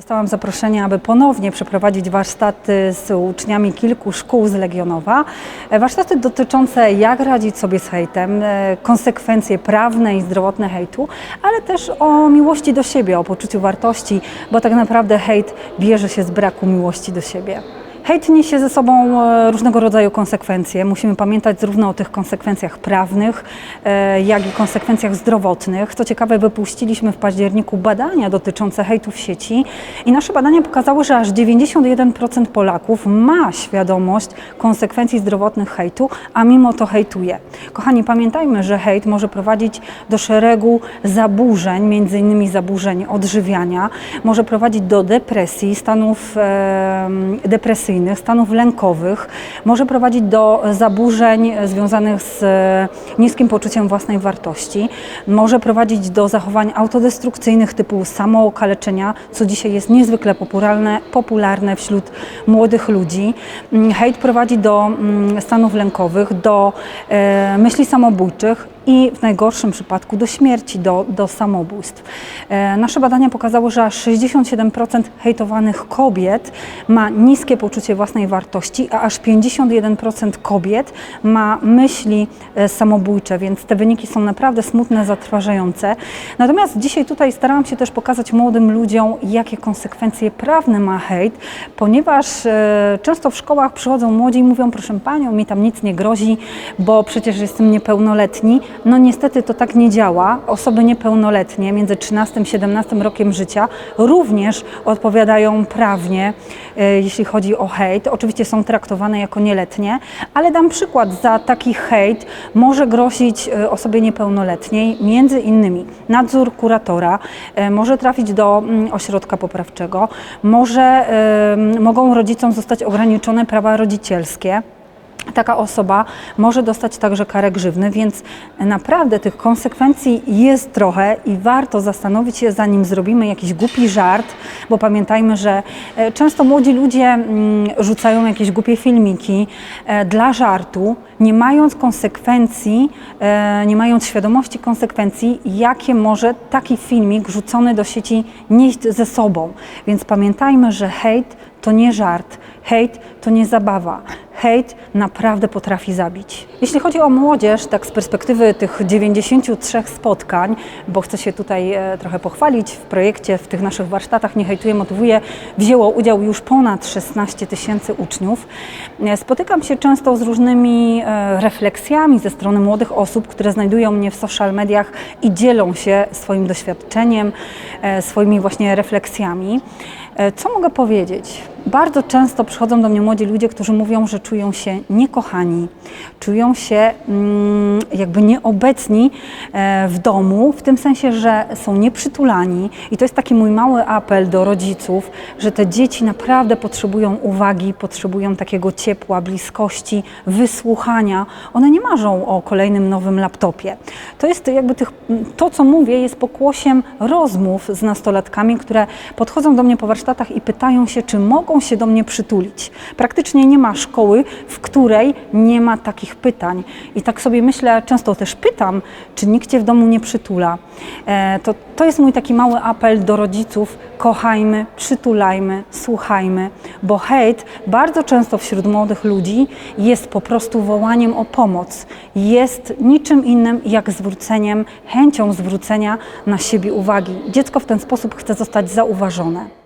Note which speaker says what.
Speaker 1: Dostałam zaproszenie, aby ponownie przeprowadzić warsztaty z uczniami kilku szkół z Legionowa. E, Warsztaty dotyczące jak radzić sobie z hejtem, e, konsekwencje prawne i zdrowotne hejtu, ale też o miłości do siebie, o poczuciu wartości, bo tak naprawdę hejt bierze się z braku miłości do siebie. Hejt niesie ze sobą e, różnego rodzaju konsekwencje. Musimy pamiętać zarówno o tych konsekwencjach prawnych, e, jak i konsekwencjach zdrowotnych. Co ciekawe, wypuściliśmy w październiku badania dotyczące hejtu w sieci i nasze badania pokazały, że aż 91% Polaków ma świadomość konsekwencji zdrowotnych hejtu, a mimo to hejtuje. Kochani, pamiętajmy, że hejt może prowadzić do szeregu zaburzeń, między innymi zaburzeń odżywiania, może prowadzić do depresji, stanów e, depresyjnych, stanów lękowych, może prowadzić do zaburzeń związanych z e, niskim poczuciem własnej wartości, może prowadzić do zachowań autodestrukcyjnych typu samookaleczenia, co dzisiaj jest niezwykle popularne, popularne wśród młodych ludzi. Mm, Hejt prowadzi do mm, stanów lękowych, do e, myśli samobójczych i w najgorszym przypadku do śmierci, do, do samobójstw. E, nasze badania pokazały, że aż 67% hejtowanych kobiet ma niskie poczucie własnej wartości, a aż 51% kobiet ma myśli e, samobójcze, więc te wyniki są naprawdę smutne, zatrważające. Natomiast dzisiaj tutaj starałam się też pokazać młodym ludziom, jakie konsekwencje prawne ma hejt, ponieważ e, często w szkołach przychodzą młodzi i mówią, proszę panią, mi tam nic nie grozi, bo przecież jestem niepełnoletni. No niestety to tak nie działa. Osoby niepełnoletnie między 13 a 17 rokiem życia również odpowiadają prawnie, e, jeśli chodzi o hejt. Oczywiście są traktowane jako nieletnie, ale dam przykład. Za taki hejt może grozić e, osobie niepełnoletniej między innymi nadzór kuratora, e, może trafić do mm, ośrodka poprawczego, może, mogą rodzicom zostać ograniczone prawa rodzicielskie taka osoba może dostać także karę grzywny, więc naprawdę tych konsekwencji jest trochę i warto zastanowić się, zanim zrobimy jakiś głupi żart, bo pamiętajmy, że e, często młodzi ludzie mm, rzucają jakieś głupie filmiki e, dla żartu, nie mając konsekwencji, e, nie mając świadomości konsekwencji, jakie może taki filmik rzucony do sieci nieść ze sobą. Więc pamiętajmy, że hejt to nie żart, hejt to nie zabawa. Hejt naprawdę potrafi zabić. Jeśli chodzi o młodzież, tak z perspektywy tych 93 spotkań, bo chcę się tutaj e, trochę pochwalić, w projekcie, w tych naszych warsztatach Nie hejtuję, motywuję, wzięło udział już ponad 16 tysięcy uczniów. E, Spotykam się często z różnymi e, refleksjami ze strony młodych osób, które znajdują mnie w social mediach i dzielą się swoim doświadczeniem, swoimi właśnie refleksjami. E, Co mogę powiedzieć? Bardzo często przychodzą do mnie młodzi ludzie, którzy mówią, że czują się niekochani, czują się mm, jakby nieobecni e, w domu, w tym sensie, że są nieprzytulani. I to jest taki mój mały apel do rodziców, że te dzieci naprawdę potrzebują uwagi, potrzebują takiego ciepła, bliskości, wysłuchania. One nie marzą o kolejnym nowym laptopie. To jest jakby tych, to, co mówię, jest pokłosiem rozmów z nastolatkami, które podchodzą do mnie po warsztatach i pytają się, czy mogą się do mnie przytulić. Praktycznie nie ma szkoły, w której nie ma takich pytań. I tak sobie myślę, często też pytam, czy nikt cię w domu nie przytula. E, to, to jest mój taki mały apel do rodziców. Kochajmy, przytulajmy, słuchajmy, bo hejt bardzo często wśród młodych ludzi jest po prostu wołaniem o pomoc. Jest niczym innym jak zwróceniem, chęcią zwrócenia na siebie uwagi. Dziecko w ten sposób chce zostać zauważone.